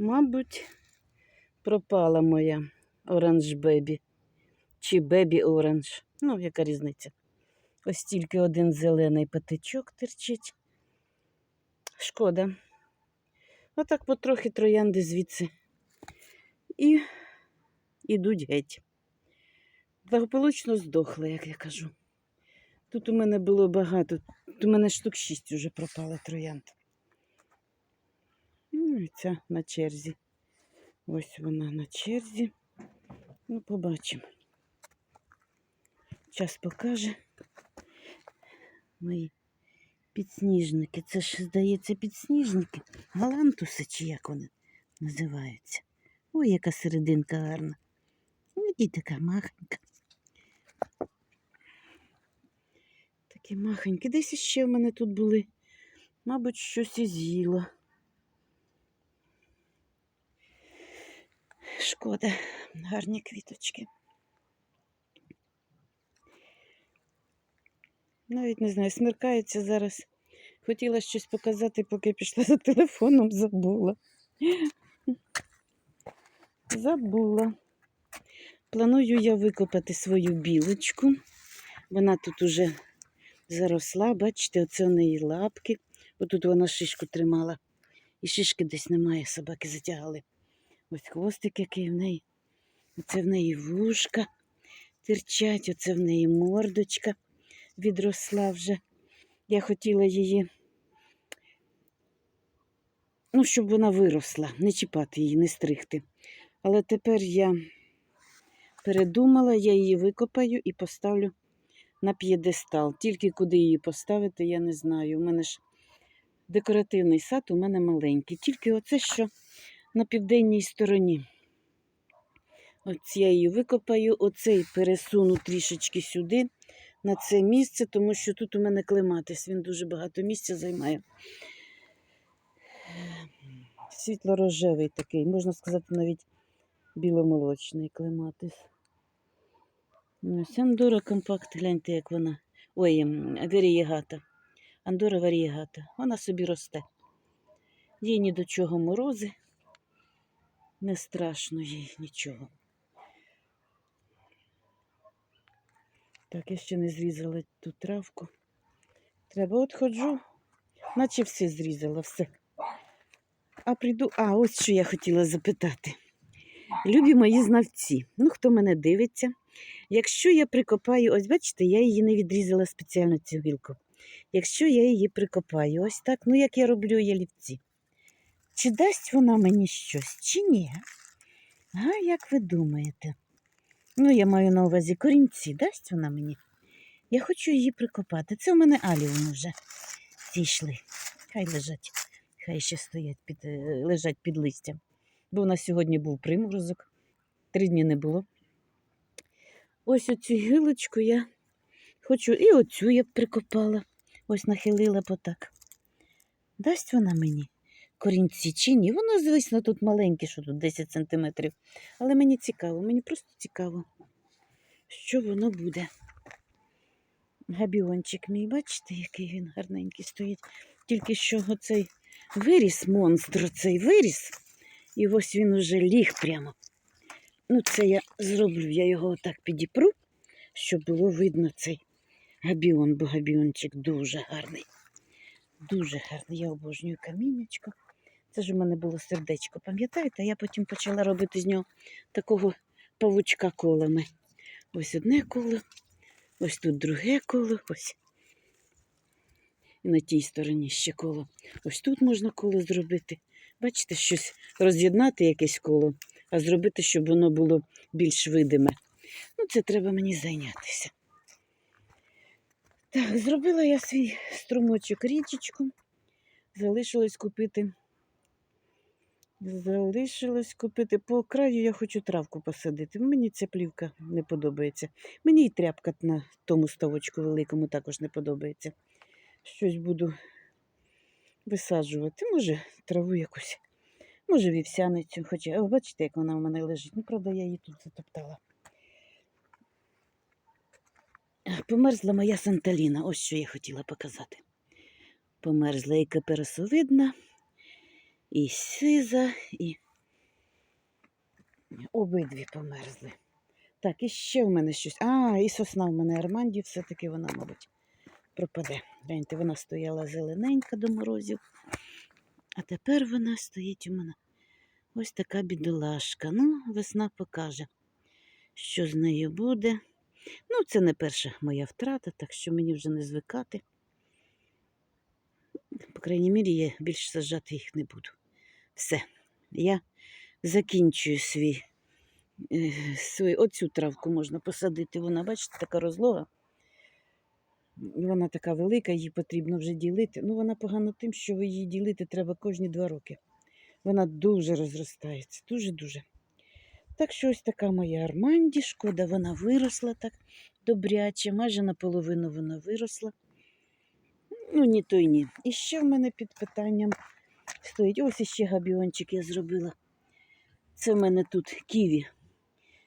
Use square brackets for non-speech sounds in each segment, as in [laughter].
Мабуть, пропала моя оранж бебі. Чи бебі оранж. Ну, яка різниця? Ось тільки один зелений патичок терчить. Шкода. Отак потрохи троянди звідси. І ідуть геть. Благополучно здохли, як я кажу. Тут у мене було багато. Тут у мене штук шість уже пропало троянд. Ну, і ця на черзі. Ось вона на черзі. Ну, побачимо. Час покаже. Мої підсніжники. Це ж, здається, підсніжники. Галантуси, чи як вони називаються. Ой, яка серединка гарна. Ой, і така махенька. Такі махонькі. Десь ще в мене тут були. Мабуть, щось і з'їла. Шкода, гарні квіточки. Навіть не знаю, смеркається зараз. Хотіла щось показати, поки пішла за телефоном, забула. Забула. Планую я викопати свою білочку. Вона тут уже заросла, бачите, оце у неї лапки. Отут вона шишку тримала. І шишки десь немає, собаки затягали. Ось хвостик, який в неї. Оце в неї вушка тирчать, оце в неї мордочка відросла вже. Я хотіла її, ну, щоб вона виросла, не чіпати її, не стригти. Але тепер я передумала, я її викопаю і поставлю на п'єдестал. Тільки куди її поставити, я не знаю. У мене ж декоративний сад, у мене маленький. Тільки оце, що на південній стороні. Ось я її викопаю, оцей пересуну трішечки сюди, на це місце, тому що тут у мене клематис, він дуже багато місця займає. Світло-рожевий такий, можна сказати, навіть біломолочний клематис. Ось Андора компакт, гляньте, як вона. Ой, ем, варієгата. Андора варієгата. Вона собі росте. Їй ні до чого морози. Не страшно їй нічого. Так, я ще не зрізала ту травку. Треба от ходжу, наче все зрізала, все. А прийду. А, ось що я хотіла запитати. Любі мої знавці, ну хто мене дивиться, якщо я прикопаю, ось бачите, я її не відрізала спеціально цю гілку. Якщо я її прикопаю, ось так, ну як я роблю ялівці, чи дасть вона мені щось, чи ні? А як ви думаєте? Ну, я маю на увазі корінці, дасть вона мені? Я хочу її прикопати. Це у мене аліуми вже зійшли. Хай лежать, хай ще стоять під, е, лежать під листям. Бо у нас сьогодні був приморозок, три дні не було. Ось оцю гілочку я хочу, і оцю я б прикопала. Ось нахилила потак. Дасть вона мені корінці чи ні? Воно, звісно, тут маленьке, що тут 10 сантиметрів. Але мені цікаво, мені просто цікаво, що воно буде. Габіончик мій, бачите, який він гарненький стоїть. Тільки що оцей виріс, монстр цей виріс. І ось він уже ліг прямо. Ну, це я зроблю, я його отак підіпру, щоб було видно цей габіон, бо габіончик дуже гарний. Дуже гарний. Я обожнюю каміннячко. Це ж у мене було сердечко, пам'ятаєте? Я потім почала робити з нього такого павучка колами. Ось одне коло, ось тут друге коло, ось. І на тій стороні ще коло. Ось тут можна коло зробити. Бачите, щось роз'єднати якесь коло, а зробити, щоб воно було більш видиме. Ну, це треба мені зайнятися. Так, зробила я свій струмочок річечку. Залишилось купити. Залишилось купити. По краю я хочу травку посадити. Мені ця плівка не подобається. Мені і тряпка на тому ставочку великому також не подобається. Щось буду висаджувати. Може, траву якусь. Може, вівсяницю. Хоча, о, бачите, як вона в мене лежить. Ну, правда, я її тут затоптала. Померзла моя санталіна, ось що я хотіла показати. Померзла і каперсовидна, і сиза, і Обидві померзли. Так, і ще в мене щось. А, і сосна в мене Арманді, все-таки вона, мабуть, пропаде. Гляньте, вона стояла зелененька до морозів. А тепер вона стоїть у мене ось така бідолашка. Ну, весна покаже, що з нею буде. Ну, це не перша моя втрата, так що мені вже не звикати. По крайній мірі, я більше саджати їх не буду. Все, я закінчую свій. е, свій оцю травку можна посадити. Вона, бачите, така розлога. Вона така велика, її потрібно вже ділити. Ну, вона погана тим, що її ділити треба кожні два роки. Вона дуже розростається, дуже-дуже. Так що ось така моя Арманді, шкода, вона виросла так добряче, майже наполовину вона виросла. Ну, ні то й ні. І ще в мене під питанням стоїть. Ось іще габіончик я зробила. Це в мене тут ківі,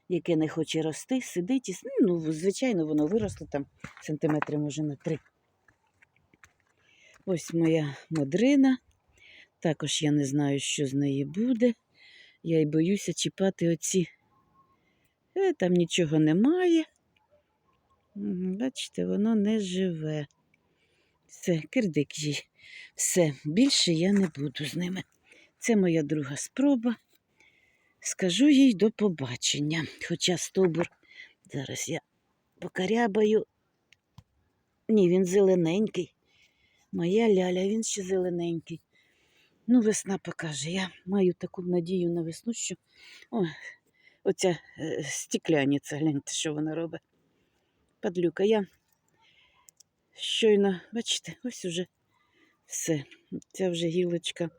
яке не хоче рости, сидить і ну, звичайно, воно виросло там сантиметри, може, на три. Ось моя модрина. Також я не знаю, що з неї буде. Я й боюся чіпати оці. Е, там нічого немає. Бачите, воно не живе. Все, кирдик їй. Все, більше я не буду з ними. Це моя друга спроба. Скажу їй до побачення. Хоча стовбур, зараз я покарябаю. Ні, він зелененький. Моя ляля, він ще зелененький. Ну, весна покаже. Я маю таку надію на весну, що О, оця е, стікляниця, гляньте, що вона робить. Падлюка, я щойно, бачите, ось уже все. Ця вже гілочка.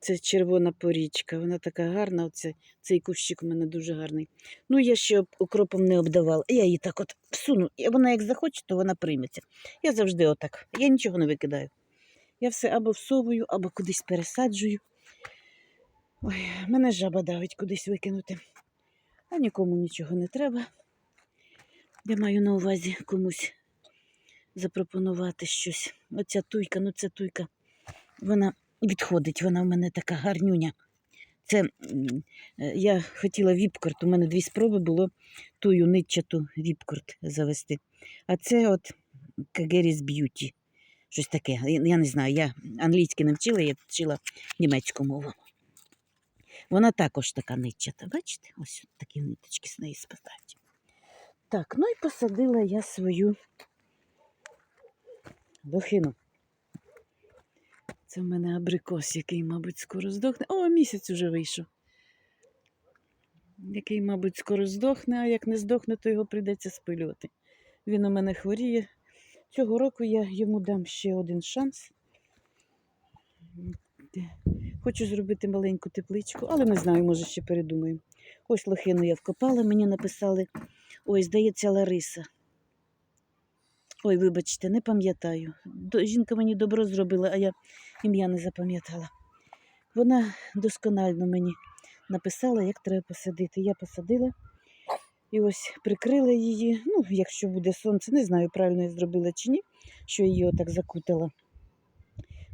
Це червона порічка. Вона така гарна. Оце, цей кущик у мене дуже гарний. Ну, я ще укропом не обдавала. Я її так от всуну. Вона як захоче, то вона прийметься. Я завжди отак. Я нічого не викидаю. Я все або всовую, або кудись пересаджую. Ой, мене жаба давить кудись викинути. А нікому нічого не треба. Я маю на увазі комусь запропонувати щось. Оця туйка, ну це туйка. Вона відходить, вона в мене така гарнюня. Це е, я хотіла віпкорт. У мене дві спроби було тую нитчату віпкорт завести. А це от Кагеріс Б'юті. Щось таке. Я не знаю, я англійське не вчила, я вчила німецьку мову. Вона також така нитчата. Бачите? Ось такі ниточки з неї спадають. Так, ну і посадила я свою лохину. Це в мене абрикос, який, мабуть, скоро здохне. О, місяць уже вийшов. Який, мабуть, скоро здохне, а як не здохне, то його прийдеться спилювати. Він у мене хворіє. Цього року я йому дам ще один шанс. Хочу зробити маленьку тепличку, але не знаю, може ще передумаю. Ось лохину я вкопала, мені написали. Ой, здається, Лариса. Ой, вибачте, не пам'ятаю. Жінка мені добро зробила, а я ім'я не запам'ятала. Вона досконально мені написала, як треба посадити. Я посадила і ось прикрила її. Ну, якщо буде сонце, не знаю, правильно я зробила чи ні, що її отак закутала.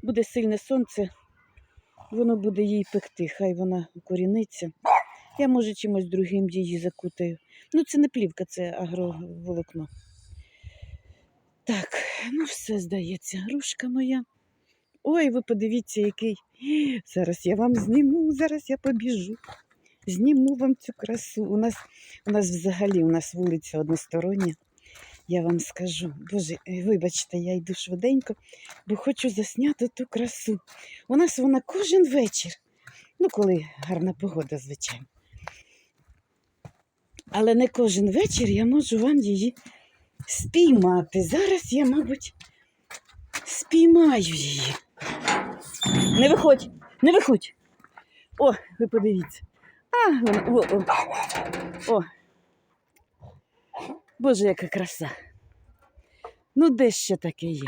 Буде сильне сонце, воно буде їй пекти, хай вона укоріниться. Я, може, чимось другим її закутаю. Ну, це не плівка, це агроволокно. Так, ну все здається, грушка моя. Ой, ви подивіться, який. Зараз я вам зніму, зараз я побіжу. Зніму вам цю красу. У нас, у нас взагалі у нас вулиця одностороння. Я вам скажу. Боже, е, вибачте, я йду швиденько, бо хочу засняти ту красу. У нас вона кожен вечір. Ну, коли гарна погода, звичайно. Але не кожен вечір я можу вам її спіймати. Зараз я, мабуть, спіймаю її. Не виходь, не виходь. О, ви подивіться. А, вона, о, о. о. Боже, яка краса. Ну, де ще таке є?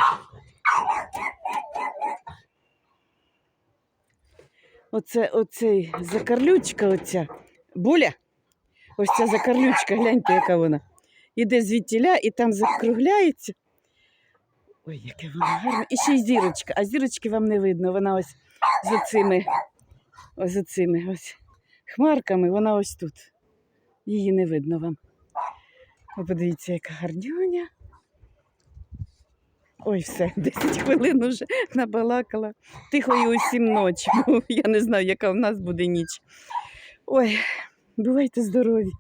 Оце, оцей закарлючка, оця буля. Ось ця закарлючка, гляньте, яка вона. Іде звідтіля і там закругляється. Ой, яке вона гарне. І ще й зірочка. А зірочки вам не видно. Вона ось з оцими, ось оцими, ось хмарками, вона ось тут. Її не видно вам. Ви подивіться, яка гарнюня. Ой, все, [laughs] 10 хвилин уже набалакала. Тихої усім ночі, [laughs] я не знаю, яка в нас буде ніч. Ой, бувайте здорові.